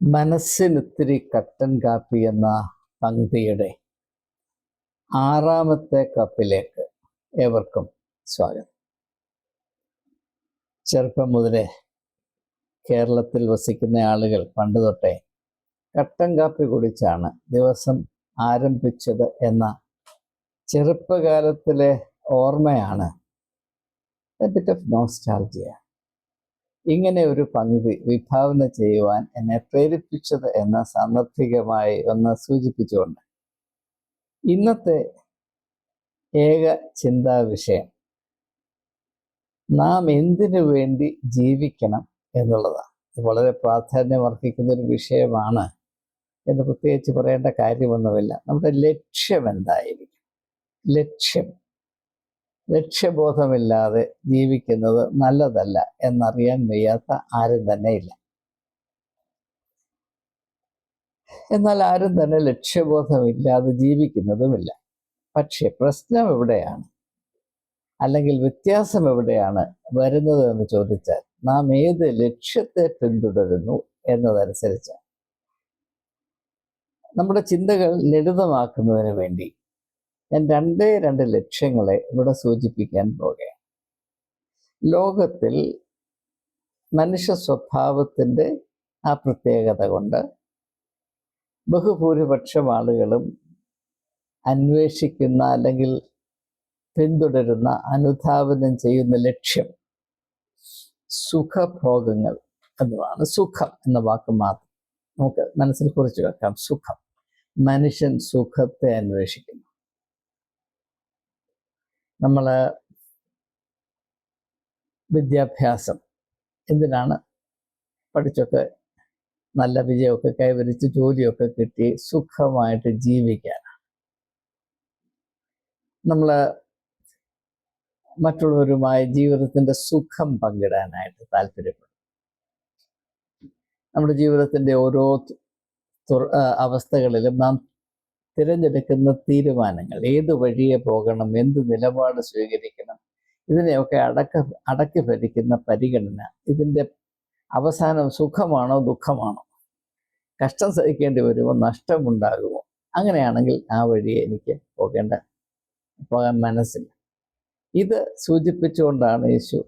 മനസ്സിനിത്തിരി കട്ടൻ കാപ്പി എന്ന പങ്ക്തിയുടെ ആറാമത്തെ കപ്പിലേക്ക് ഏവർക്കും സ്വാഗതം. ചെറുപ്പം മുതലേ കേരളത്തിൽ വസിക്കുന്ന ആളുകൾ പണ്ട് തൊട്ടേ കട്ടൻ കാപ്പി കുടിച്ചാണ് ദിവസം ആരംഭിച്ചത് എന്ന ചെറുപ്പകാലത്തിലെ ഓർമ്മയാണ് എ ബിറ്റ് ഓഫ് നോസ്റ്റാൾജിയ ഇങ്ങനെ ഒരു പങ്ക്തി വിഭാവന ചെയ്യുവാൻ എന്നെ പ്രേരിപ്പിച്ചത് എന്ന സാന്ദർഭികമായി ഒന്ന് സൂചിപ്പിച്ചുകൊണ്ട്. ഇന്നത്തെ ഏക ചിന്താ വിഷയം നാം എന്തിനു വേണ്ടി ജീവിക്കണം എന്നുള്ളതാണ്. വളരെ പ്രാധാന്യമർഹിക്കുന്ന ഒരു വിഷയമാണ്. എന്ന് പ്രത്യേകിച്ച് പറയേണ്ട കാര്യമൊന്നുമില്ല. നമ്മുടെ ലക്ഷ്യം എന്തായിരിക്കും? ലക്ഷ്യം. ലക്ഷ്യബോധമില്ലാതെ ജീവിക്കുന്നത് നല്ലതല്ല എന്നറിയാൻ വയ്യാത്ത ആരും തന്നെ ഇല്ല എന്നാൽ ആരും തന്നെ ലക്ഷ്യബോധമില്ലാതെ ജീവിക്കുന്നതുമില്ല. പക്ഷെ പ്രശ്നം എവിടെയാണ്? അല്ലെങ്കിൽ വ്യത്യാസം എവിടെയാണ് വരുന്നത് എന്ന് ചോദിച്ചാൽ നാം ഏത് ലക്ഷ്യത്തെ പിന്തുടരുന്നു എന്നതനുസരിച്ച്. നമ്മുടെ ചിന്തകൾ ലളിതമാക്കുന്നതിന് വേണ്ടി ഞാൻ രണ്ടേ രണ്ട് ലക്ഷ്യങ്ങളെ ഇവിടെ സൂചിപ്പിക്കാൻ പോകുകയാണ് ലോകത്തിൽ മനുഷ്യ സ്വഭാവത്തിന്റെ ആ പ്രത്യേകത കൊണ്ട് ബഹുഭൂരിപക്ഷം ആളുകളും അന്വേഷിക്കുന്ന അല്ലെങ്കിൽ പിന്തുടരുന്ന അനുധാവനം ചെയ്യുന്ന ലക്ഷ്യം സുഖഭോഗങ്ങൾ എന്നതാണ്. സുഖം എന്ന വാക്ക് മാത്രം. നമുക്ക് മനസ്സിൽ കുറിച്ച് വെക്കാം. സുഖം. മനുഷ്യൻ സുഖത്തെ അന്വേഷിക്കുന്നു. നമ്മൾ വിദ്യാഭ്യാസം. എന്തിനാണ് പഠിച്ചൊക്കെ നല്ല വിജയമൊക്കെ കൈവരിച്ച് ജോലിയൊക്കെ കിട്ടി സുഖമായിട്ട് ജീവിക്കാനാണ്. നമ്മൾ മറ്റുള്ളവരുമായി ജീവിതത്തിന്റെ സുഖം പങ്കിടാനായിട്ട് താല്പര്യപ്പെടും. നമ്മുടെ ജീവിതത്തിന്റെ ഓരോ അവസ്ഥകളിലും നാം തിരഞ്ഞെടുക്കുന്ന തീരുമാനങ്ങൾ. ഏത് വഴിയെ പോകണം? എന്ത് നിലപാട് സ്വീകരിക്കണം? ഇതിനെയൊക്കെ അടക്ക അടക്കി ഭരിക്കുന്ന പരിഗണന ഇതിന്റെ അവസാനം സുഖമാണോ ദുഃഖമാണോ? കഷ്ടം സഹിക്കേണ്ടി വരുമോ? നഷ്ടമുണ്ടാകുമോ? അങ്ങനെയാണെങ്കിൽ ആ വഴിയെ എനിക്ക് പോകേണ്ട പോകാൻ മനസ്സില്ല. ഇത് സൂചിപ്പിച്ചുകൊണ്ടാണ് യേശു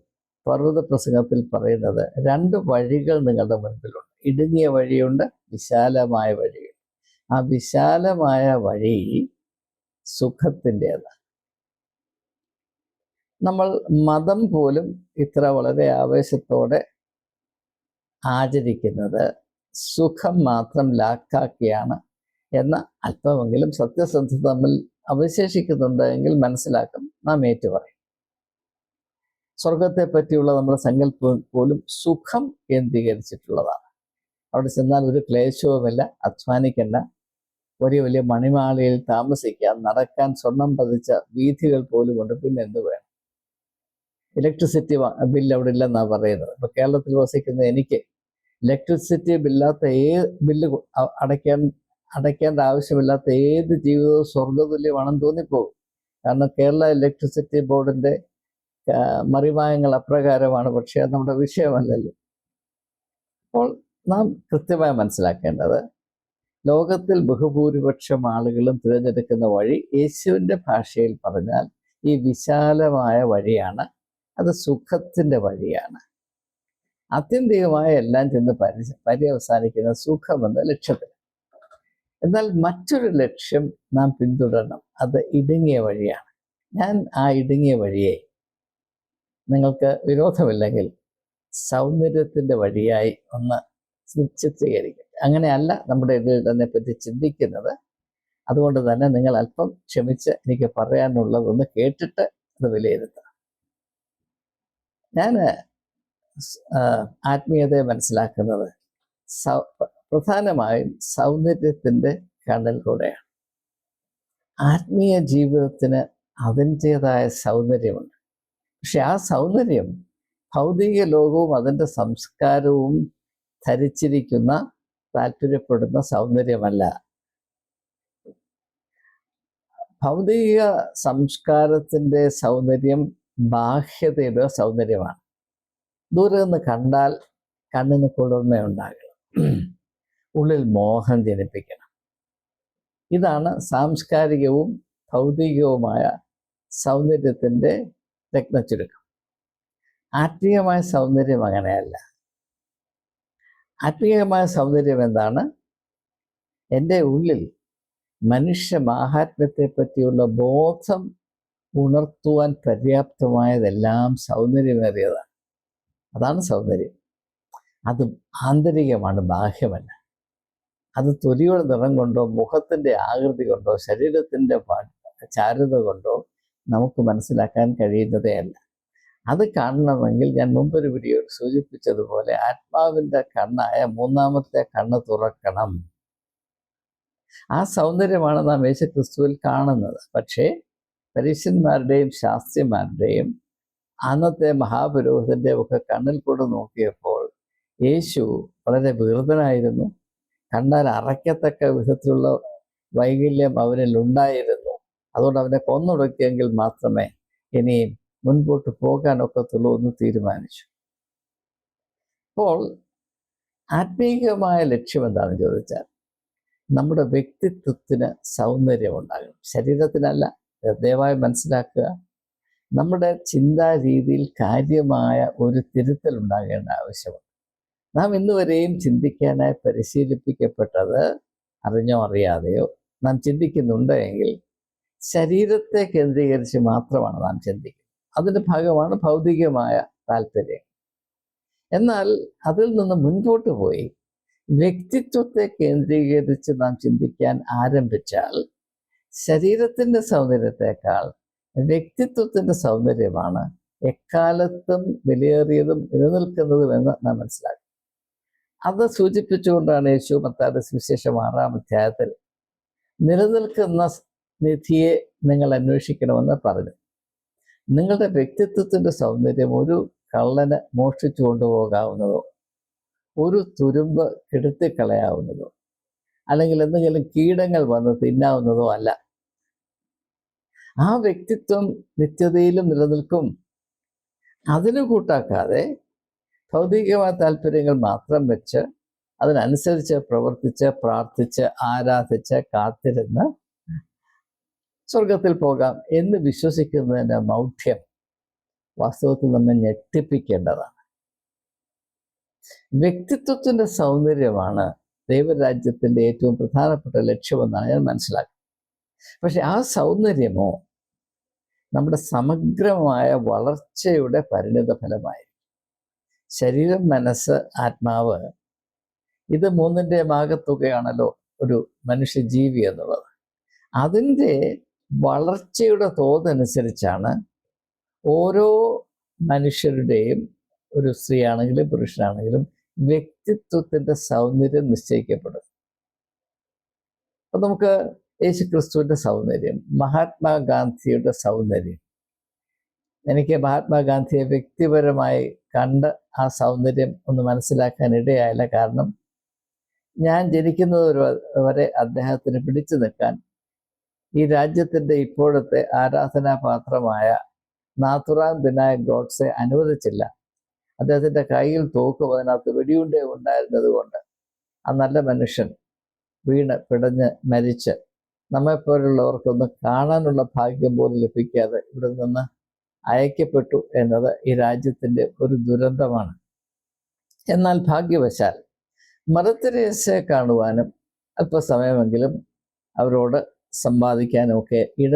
പർവത പ്രസംഗത്തിൽ പറയുന്നത്. രണ്ട് വഴികൾ നിങ്ങളുടെ മുൻപിലുണ്ട്. ഇടുങ്ങിയ വഴിയുണ്ട് വിശാലമായ വഴിയുണ്ട്. ആ വിശാലമായ വഴി സുഖത്തിന്റെതാണ്. നമ്മൾ മതം പോലും ഇത്ര വളരെ ആവേശത്തോടെ ആചരിക്കുന്നത് സുഖം മാത്രം ലാക്കാക്കിയാണ് എന്ന അല്പമെങ്കിലും സത്യസന്ധത തമ്മിൽ അവശേഷിക്കുന്നുണ്ട് എങ്കിൽ മനസ്സിലാക്കും നാം ഏറ്റു പറയും സ്വർഗത്തെ പറ്റിയുള്ള നമ്മുടെ സങ്കല്പം പോലും സുഖം കേന്ദ്രീകരിച്ചിട്ടുള്ളതാണ്. അവിടെ ചെന്നാൽ ഒരു ക്ലേശവുമില്ല അധ്വാനിക്കേണ്ട വലിയ വലിയ മണിമാളിയിൽ താമസിക്കാൻ നടക്കാൻ സ്വർണം പതിച്ച വീഥികൾ പോലും ഉണ്ട് പിന്നെ എന്ത് വേണം? ഇലക്ട്രിസിറ്റി ബില്ല് അവിടെ ഇല്ലെന്നാണ് പറയുന്നത്. ഇപ്പൊ കേരളത്തിൽ വസിക്കുന്ന എനിക്ക് ഇലക്ട്രിസിറ്റി ബില്ലാത്ത ഏത് ബില്ല് അടയ്ക്കാൻ അടയ്ക്കേണ്ട ആവശ്യമില്ലാത്ത ഏത് ജീവിതവും സ്വർഗതുല്യമാണെന്ന് തോന്നിപ്പോകും. കാരണം കേരള ഇലക്ട്രിസിറ്റി ബോർഡിന്റെ മറിമായങ്ങൾ അപ്രകാരമാണ്. പക്ഷേ അത് നമ്മുടെ വിഷയമല്ലല്ലോ. അപ്പോൾ നാം കൃത്യമായി മനസ്സിലാക്കേണ്ടത് ലോകത്തിൽ ബഹുഭൂരിപക്ഷം ആളുകളും തിരഞ്ഞെടുക്കുന്ന വഴി യേശുവിന്റെ ഭാഷയിൽ പറഞ്ഞാൽ ഈ വിശാലമായ വഴിയാണ്. അത് സുഖത്തിന്റെ വഴിയാണ്. ആത്യന്തികമായ എല്ലാം ചെന്ന് പരി പര്യവസാനിക്കുന്ന സുഖമെന്ന ലക്ഷ്യത്തിൽ എന്നാൽ മറ്റൊരു ലക്ഷ്യം നാം പിന്തുടരണം. അത് ഇടുങ്ങിയ വഴിയാണ്. ഞാൻ ആ ഇടുങ്ങിയ വഴിയെ നിങ്ങൾക്ക് വിരോധമില്ലെങ്കിൽ സൗന്ദര്യത്തിന്റെ വഴിയായി ഒന്ന് ചിത്രീകരിക്കും. അങ്ങനെയല്ല നമ്മുടെ ഇടയിൽ പറ്റി ചിന്തിക്കുന്നത്. അതുകൊണ്ട് തന്നെ നിങ്ങൾ അല്പം ക്ഷമിച്ച് എനിക്ക് പറയാനുള്ളതൊന്ന് കേട്ടിട്ട് അത് വിലയിരുത്തണം ഞാൻ ആത്മീയതയെ മനസ്സിലാക്കുന്നത് സൗ പ്രധാനമായും സൗന്ദര്യത്തിന്റെ കണ്ണിൽ കൂടെയാണ്. ആത്മീയ ജീവിതത്തിന് അതിന്റേതായ സൗന്ദര്യമുണ്ട്. പക്ഷെ ആ സൗന്ദര്യം ഭൗതിക ലോകവും അതിന്റെ സംസ്കാരവും ധരിച്ചിരിക്കുന്ന താല്പര്യപ്പെടുന്ന സൗന്ദര്യമല്ല. ഭൗതിക സംസ്കാരത്തിന്റെ സൗന്ദര്യം ബാഹ്യതയുടെ സൗന്ദര്യമാണ്. ദൂരെ നിന്ന് കണ്ടാൽ കണ്ണിന് കുളിർമയുണ്ടാകണം. ഉള്ളിൽ മോഹം ജനിപ്പിക്കണം. ഇതാണ് സാംസ്കാരികവും ഭൗതികവുമായ സൗന്ദര്യത്തിന്റെ രത്നച്ചുരുക്കം. ആത്മീയമായ സൗന്ദര്യം അങ്ങനെയല്ല. ആത്മീയമായ സൗന്ദര്യം എന്താണ്? എന്റെ ഉള്ളിൽ മനുഷ്യ മാഹാത്മ്യത്തെ പറ്റിയുള്ള ബോധം ഉണർത്തുവാൻ പര്യാപ്തമായതെല്ലാം സൗന്ദര്യമേറിയതാണ്. അതാണ് സൗന്ദര്യം. അത് ആന്തരികമാണ് ബാഹ്യമല്ല. അത് തൊലിയുടെ നിറം കൊണ്ടോ മുഖത്തിന്റെ ആകൃതി കൊണ്ടോ ശരീരത്തിന്റെ ചാരുത കൊണ്ടോ നമുക്ക് മനസ്സിലാക്കാൻ കഴിയുന്നതേ അല്ല അത് കാണണമെങ്കിൽ ഞാൻ മുമ്പൊരു വീഡിയോ സൂചിപ്പിച്ചതുപോലെ ആത്മാവിന്റെ കണ്ണായ മൂന്നാമത്തെ കണ്ണ് തുറക്കണം. ആ സൗന്ദര്യമാണ് നാം യേശു ക്രിസ്തുവിൽ കാണുന്നത്. പക്ഷേ പരീക്ഷന്മാരുടെയും ശാസ്ത്രിമാരുടെയും അന്നത്തെ മഹാപുരോഹിതന്റെ ഒക്കെ കണ്ണിൽ കൂടെ നോക്കിയപ്പോൾ യേശു വളരെ വികൃതനായിരുന്നു. കണ്ടാൽ അറയ്ക്കത്തക്ക വിധത്തിലുള്ള വൈകല്യം അവനിൽ ഉണ്ടായിരുന്നു. അതുകൊണ്ട് അവനെ കൊന്നൊടുക്കിയെങ്കിൽ മാത്രമേ ഇനിയും മുൻപോട്ട് പോകാനൊക്കത്തുള്ളൂ എന്ന് തീരുമാനിച്ചു. അപ്പോൾ ആത്മീയമായ ലക്ഷ്യം എന്താണെന്ന് ചോദിച്ചാൽ നമ്മുടെ വ്യക്തിത്വത്തിന് സൗന്ദര്യം ഉണ്ടാകണം. ശരീരത്തിനല്ല ദയവായി മനസ്സിലാക്കുക. നമ്മുടെ ചിന്താ രീതിയിൽ കാര്യമായ ഒരു തിരുത്തൽ ഉണ്ടാകേണ്ട ആവശ്യമുണ്ട്. നാം ഇന്നുവരെയും ചിന്തിക്കാനായി പരിശീലിപ്പിക്കപ്പെട്ടത് അറിഞ്ഞോ അറിയാതെയോ നാം ചിന്തിക്കുന്നുണ്ട് എങ്കിൽ ശരീരത്തെ കേന്ദ്രീകരിച്ച് മാത്രമാണ് നാം ചിന്തിക്കുന്നത്. അതിന്റെ ഭാഗമാണ് ഭൗതികമായ താല്പര്യം. എന്നാൽ അതിൽ നിന്ന് മുൻപോട്ട് പോയി വ്യക്തിത്വത്തെ കേന്ദ്രീകരിച്ച് നാം ചിന്തിക്കാൻ ആരംഭിച്ചാൽ ശരീരത്തിന്റെ സൗന്ദര്യത്തെക്കാൾ വ്യക്തിത്വത്തിന്റെ സൗന്ദര്യമാണ് എക്കാലത്തും വിലയേറിയതും നിലനിൽക്കുന്നതും എന്ന് നാം മനസ്സിലാക്കും. അത് സൂചിപ്പിച്ചുകൊണ്ടാണ് യേശു മത്താരുടെ സുവിശേഷം ആറാം അധ്യായത്തിൽ നിലനിൽക്കുന്ന നിധിയെ നിങ്ങൾ അന്വേഷിക്കണമെന്ന് പറഞ്ഞു നിങ്ങളുടെ വ്യക്തിത്വത്തിന്റെ സൗന്ദര്യം ഒരു കള്ളനെ മോഷ്ടിച്ചു കൊണ്ടുപോകാവുന്നതോ ഒരു തുരുമ്പ് കെടുത്തിക്കളയാവുന്നതോ അല്ലെങ്കിൽ എന്തെങ്കിലും കീടങ്ങൾ വന്ന് തിന്നാവുന്നതോ അല്ല. ആ വ്യക്തിത്വം നിത്യതയിലും നിലനിൽക്കും. അതിനു കൂട്ടാക്കാതെ ഭൗതികമായ താല്പര്യങ്ങൾ മാത്രം വെച്ച് അതിനനുസരിച്ച് പ്രവർത്തിച്ച് പ്രാർത്ഥിച്ച് ആരാധിച്ച് കാത്തിരുന്ന് സ്വർഗത്തിൽ പോകാം എന്ന് വിശ്വസിക്കുന്നതിന്റെ മൗഢ്യം വാസ്തവത്തിൽ നമ്മെ ഞെട്ടിപ്പിക്കേണ്ടതാണ്. വ്യക്തിത്വത്തിന്റെ സൗന്ദര്യമാണ് ദൈവരാജ്യത്തിന്റെ ഏറ്റവും പ്രധാനപ്പെട്ട ലക്ഷ്യമെന്നാണ് ഞാൻ മനസ്സിലാക്കുന്നത്. പക്ഷെ ആ സൗന്ദര്യമോ നമ്മുടെ സമഗ്രമായ വളർച്ചയുടെ പരിണിത ഫലമായി ശരീരം മനസ്സ് ആത്മാവ് ഇത് മൂന്നിന്റെ ആകത്തുകയാണല്ലോ ഒരു മനുഷ്യജീവി എന്നുള്ളത്. അതിന്റെ വളർച്ചയുടെ തോതനുസരിച്ചാണ് ഓരോ മനുഷ്യരുടെയും ഒരു സ്ത്രീയാണെങ്കിലും പുരുഷനാണെങ്കിലും വ്യക്തിത്വത്തിന്റെ സൗന്ദര്യം നിശ്ചയിക്കപ്പെടും. അപ്പൊ നമുക്ക് യേശു ക്രിസ്തുവിന്റെ സൗന്ദര്യം മഹാത്മാഗാന്ധിയുടെ സൗന്ദര്യം. എനിക്ക് മഹാത്മാഗാന്ധിയെ വ്യക്തിപരമായി കണ്ട് ആ സൗന്ദര്യം ഒന്ന് മനസ്സിലാക്കാൻ ഇടയായില്ല. കാരണം ഞാൻ ജനിക്കുന്നത് വരെ അദ്ദേഹത്തിന് പിടിച്ചു നിൽക്കാൻ ഈ രാജ്യത്തിന്റെ ഇപ്പോഴത്തെ ആരാധനാപാത്രമായ നാഥുറാം ബിനായക് ഗോഡ്സെ അനുവദിച്ചില്ല. അദ്ദേഹത്തിന്റെ കയ്യിൽ തോക്കും അതിനകത്ത് വെടിയുണ്ട ഉണ്ടായിരുന്നത് കൊണ്ട് ആ നല്ല മനുഷ്യൻ വീണ് പിടഞ്ഞ് മരിച്ച് നമ്മെപ്പോലുള്ളവർക്കൊന്ന് കാണാനുള്ള ഭാഗ്യം പോലും ലഭിക്കാതെ ഇവിടെ നിന്ന് അയക്കപ്പെട്ടു എന്നത് ഈ രാജ്യത്തിന്റെ ഒരു ദുരന്തമാണ്. എന്നാൽ ഭാഗ്യവശാൽ മറത്തിരേസയെ കാണുവാനും അല്പസമയമെങ്കിലും അവരോട് സമ്പാദിക്കാനും ഒക്കെ ഇട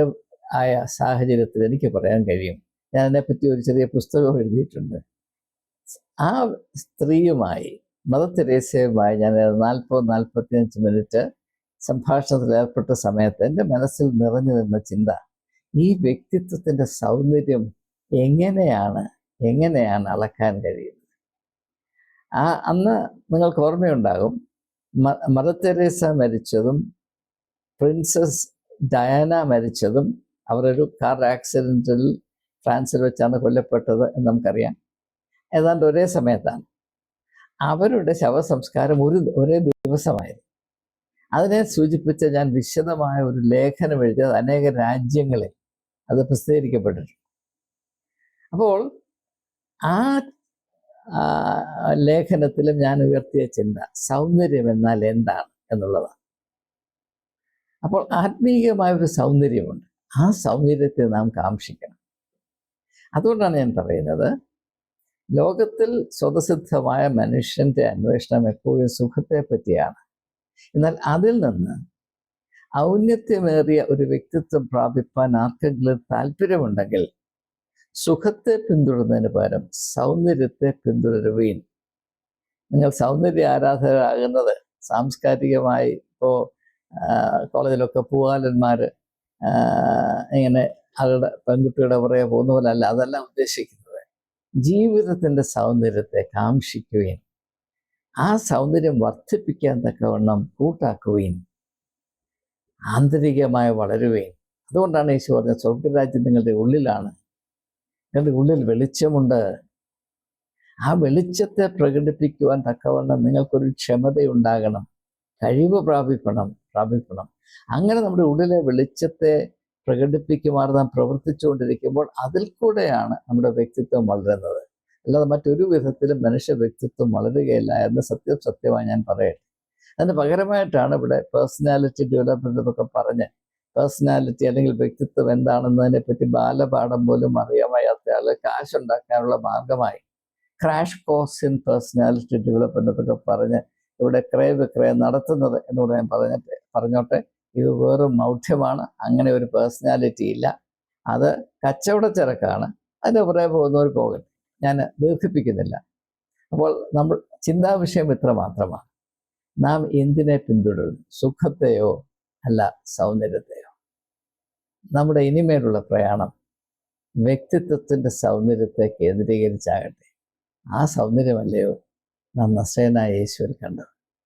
ആയ സാഹചര്യത്തിൽ എനിക്ക് പറയാൻ കഴിയും. ഞാൻ അതിനെപ്പറ്റി ഒരു ചെറിയ പുസ്തകം എഴുതിയിട്ടുണ്ട്. ആ സ്ത്രീയുമായി മദർ തെരേസയുമായി ഞാൻ നാൽപ്പത് നാൽപ്പത്തിയഞ്ച് മിനിറ്റ് സംഭാഷണത്തിൽ ഏർപ്പെട്ട സമയത്ത് എന്റെ മനസ്സിൽ നിറഞ്ഞു നിന്ന ചിന്ത ഈ വ്യക്തിത്വത്തിന്റെ സൗന്ദര്യം എങ്ങനെയാണ് എങ്ങനെയാണ് അളക്കാൻ കഴിയുന്നത്? ആ അന്ന് നിങ്ങൾക്ക് ഓർമ്മയുണ്ടാകും മദർ തെരേസ മരിച്ചതും പ്രിൻസസ് ഡയാന മരിച്ചതും അവരൊരു കാർ ആക്സിഡന്റിൽ ഫ്രാൻസിൽ വെച്ചാണ് കൊല്ലപ്പെട്ടത് എന്ന് നമുക്കറിയാം. ഏതാണ്ട് ഒരേ സമയത്താണ്. അവരുടെ ശവസംസ്കാരം ഒരു ഒരേ ദിവസമായിരുന്നു. അതിനെ സൂചിപ്പിച്ച ഞാൻ വിശദമായ ഒരു ലേഖനം എഴുതിയത് അനേക രാജ്യങ്ങളിൽ അത് പ്രസിദ്ധീകരിക്കപ്പെട്ടിട്ടുണ്ട്. അപ്പോൾ ആ ലേഖനത്തിലും ഞാൻ ഉയർത്തിയ ചിന്ത സൗന്ദര്യം എന്നാൽ എന്താണ് എന്നുള്ളതാണ്. അപ്പോൾ ആത്മീയമായ ഒരു സൗന്ദര്യമുണ്ട്. ആ സൗന്ദര്യത്തെ നാം കാക്ഷിക്കണം. അതുകൊണ്ടാണ് ഞാൻ പറയുന്നത് ലോകത്തിൽ സ്വതസിദ്ധമായ മനുഷ്യന്റെ അന്വേഷണം എപ്പോഴും സുഖത്തെ പറ്റിയാണ്. എന്നാൽ അതിൽ നിന്ന് ഔന്നത്യമേറിയ ഒരു വ്യക്തിത്വം പ്രാപിപ്പാൻ ആർക്കെങ്കിലും താല്പര്യമുണ്ടെങ്കിൽ സുഖത്തെ പിന്തുടരുന്നതിന് പകരം സൗന്ദര്യത്തെ പിന്തുടരുവീൻ. നിങ്ങൾ സൗന്ദര്യ ആരാധകരാകുന്നത് സാംസ്കാരികമായി ഇപ്പോൾ കോളേജിലൊക്കെ പൂവാലന്മാർ ഇങ്ങനെ അവരുടെ പെൺകുട്ടിയുടെ പുറകെ പോകുന്ന പോലെ അല്ല അതല്ല ഉദ്ദേശിക്കുന്നത്. ജീവിതത്തിന്റെ സൗന്ദര്യത്തെ കാക്ഷിക്കുകയും ആ സൗന്ദര്യം വർദ്ധിപ്പിക്കാൻ തക്കവണ്ണം കൂട്ടാക്കുകയും ആന്തരികമായി വളരുകയും. അതുകൊണ്ടാണ് യേശു പറഞ്ഞ സ്വർഗരാജ്യം നിങ്ങളുടെ ഉള്ളിലാണ്. നിങ്ങളുടെ ഉള്ളിൽ വെളിച്ചമുണ്ട്. ആ വെളിച്ചത്തെ പ്രകടിപ്പിക്കുവാൻ തക്കവണ്ണം നിങ്ങൾക്കൊരു ക്ഷമതയുണ്ടാകണം. കഴിവ് പ്രാപിക്കണം പ്രാപിക്കണം. അങ്ങനെ നമ്മുടെ ഉള്ളിലെ വെളിച്ചത്തെ പ്രകടിപ്പിക്കുമാർ നാം പ്രവർത്തിച്ചുകൊണ്ടിരിക്കുമ്പോൾ അതിൽ കൂടെയാണ് നമ്മുടെ വ്യക്തിത്വം വളരുന്നത്. അല്ലാതെ മറ്റൊരു വിധത്തിലും മനുഷ്യ വ്യക്തിത്വം വളരുകയില്ല എന്ന് സത്യം സത്യമായി ഞാൻ പറയട്ടെ. അതിന് പകരമായിട്ടാണ് ഇവിടെ പേഴ്സണാലിറ്റി ഡെവലപ്മെന്റ് എന്നൊക്കെ പറഞ്ഞ് പേഴ്സണാലിറ്റി അല്ലെങ്കിൽ വ്യക്തിത്വം എന്താണെന്നതിനെ പറ്റി ബാലപാഠം പോലും അറിയാൻ വയ്യാത്ത കാശുണ്ടാക്കാനുള്ള മാർഗമായി crash course in personality development എന്നൊക്കെ പറഞ്ഞ് ഇവിടെ ക്രയവിക്രയം നടത്തുന്നത് എന്നുകൂടെ ഞാൻ പറഞ്ഞിട്ട് പറഞ്ഞോട്ടെ. ഇത് വെറും മൗഢ്യമാണ്. അങ്ങനെ ഒരു പേഴ്സണാലിറ്റി ഇല്ല. അത് കച്ചവട ചരക്കാണ്. അതിന്റെ പുറകെ പോകുന്നവർ പോകട്ടെ. ഞാൻ ദീർഘിപ്പിക്കുന്നില്ല. അപ്പോൾ നമ്മൾ ചിന്താ വിഷയം ഇത്ര മാത്രമാണ്. നാം എന്തിനെ പിന്തുടരുന്നു? സുഖത്തെയോ അല്ല സൗന്ദര്യത്തെയോ? നമ്മുടെ ഇനിമേലുള്ള പ്രയാണം വ്യക്തിത്വത്തിന്റെ സൗന്ദര്യത്തെ കേന്ദ്രീകരിച്ചാകട്ടെ. ആ സൗന്ദര്യമല്ലയോ നാം നസേന യേശുവിൽ കണ്ടത്.